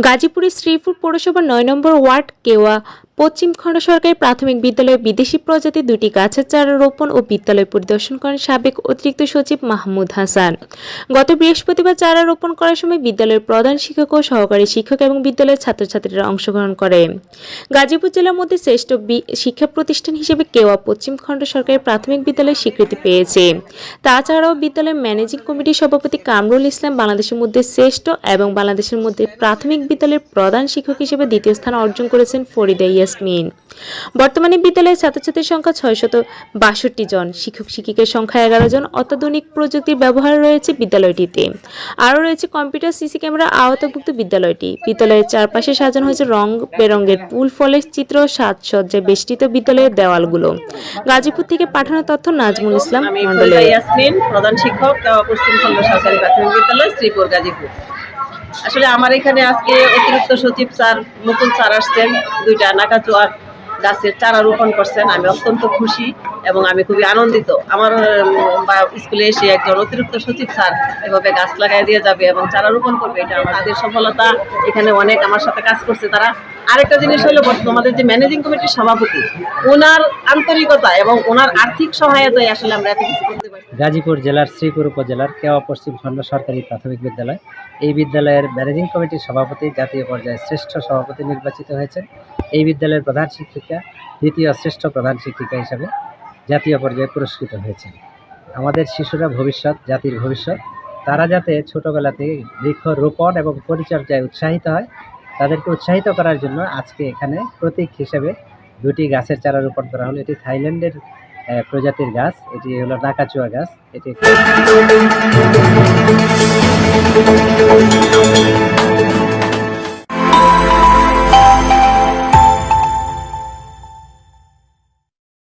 গাজীপুরের শ্রীপুর পৌরসভা নয় নম্বর ওয়ার্ড কেওয়া পশ্চিম খণ্ড সরকারি প্রাথমিক বিদ্যালয়ে বিদেশি প্রজাতির দুটি গাছের চারা রোপণ ও বিদ্যালয় পরিদর্শন করেন সাবেক অতিরিক্ত সচিব মাহমুদ হাসান। গত বৃহস্পতিবার চারা রোপণ করার সময় বিদ্যালয়ের প্রধান শিক্ষক ও সহকারী শিক্ষক এবং বিদ্যালয়ের ছাত্রছাত্রীরা অংশগ্রহণ করে। গাজীপুর জেলার মধ্যে শ্রেষ্ঠ শিক্ষা প্রতিষ্ঠান হিসেবে কেওয়া পশ্চিম খণ্ড সরকারি প্রাথমিক বিদ্যালয় স্বীকৃতি পেয়েছে। তাছাড়াও বিদ্যালয়ের ম্যানেজিং কমিটির সভাপতি কামরুল ইসলাম বাংলাদেশের মধ্যে শ্রেষ্ঠ এবং বাংলাদেশের মধ্যে প্রাথমিক বিদ্যালয়ের প্রধান শিক্ষক হিসেবে দ্বিতীয় স্থান অর্জন করেছেন ফরিদা ইয়াসমিন বর্তমানে বিদ্যালয়ের ছাত্রছাত্রীর সংখ্যা ছয়শত বাষট্টি জন শিক্ষক শিক্ষিকার সংখ্যা এগারো জন অত্যাধুনিক প্রযুক্তির ব্যবহার রয়েছে বিদ্যালয়টিতে। আরও রয়েছে কম্পিউটার সিসি ক্যামেরা আওতাভুক্ত বিদ্যালয়টি। বিদ্যালয়ের চারপাশে সাজানো হয়েছে রং বেরঙের ফুল ফলের চিত্র সাজসজ্জায় বেষ্টিত বিদ্যালয়ের দেওয়ালগুলো। গাজীপুর থেকে পাঠানো তথ্য নাজমুল ইসলাম আমি মন্ডলের প্রধান শিক্ষক পশ্চিমবঙ্গ সরকারি প্রাথমিক বিদ্যালয় শ্রীপুর গাজীপুর। আসলে আমার এখানে আজকে অতিরিক্ত সচিব স্যার মুকুল স্যার আসছেন, দুইটা নাকাচুয়ার গাছের চারা রোপণ করছেন। আমি অত্যন্ত খুশি এবং আমি খুবই আনন্দিত। আমার স্কুলে এসে একজন অতিরিক্ত সচিব স্যার এভাবে গাছ লাগাই দিয়ে যাবে এবং চারা রোপণ করবে, এটা আমাদের সফলতা। এখানে অনেক আমার সাথে কাজ করছে তারা। আরেকটা জিনিস হলো আমাদের যে ম্যানেজিং কমিটির সভাপতি ওনার আন্তরিকতা এবং ওনার আর্থিক সহায়তায় আসলে আমরা এত কিছু করতে পারি গাজীপুর জেলার শ্রীপুর উপজেলার কেওয়া পশ্চিম খণ্ড সরকারি প্রাথমিক বিদ্যালয়। এই বিদ্যালয়ের ম্যানেজিং কমিটির সভাপতি, জাতীয় পর্যায়ে শ্রেষ্ঠ সভাপতি নির্বাচিত হয়েছেন। এই বিদ্যালয়ের প্রধান শিক্ষিকা, দ্বিতীয় শ্রেষ্ঠ প্রধান শিক্ষিকা হিসাবে জাতীয় পর্যায়ে পুরস্কৃত হয়েছেন। আমাদের শিশুরা ভবিষ্যৎ, জাতির ভবিষ্যৎ, তারা যাতে ছোটবেলা থেকে বৃক্ষ রোপণ এবং পরিচর্যায় উৎসাহিত হয় তাদেরকে উৎসাহিত করার জন্য আজকে এখানে প্রতীক হিসেবে দুটি গাছের চারা রোপণ করা হলো। এটি থাইল্যান্ডের প্রজাতির গাছ। এটি হলো ডাকাচুয়া গাছ। এটি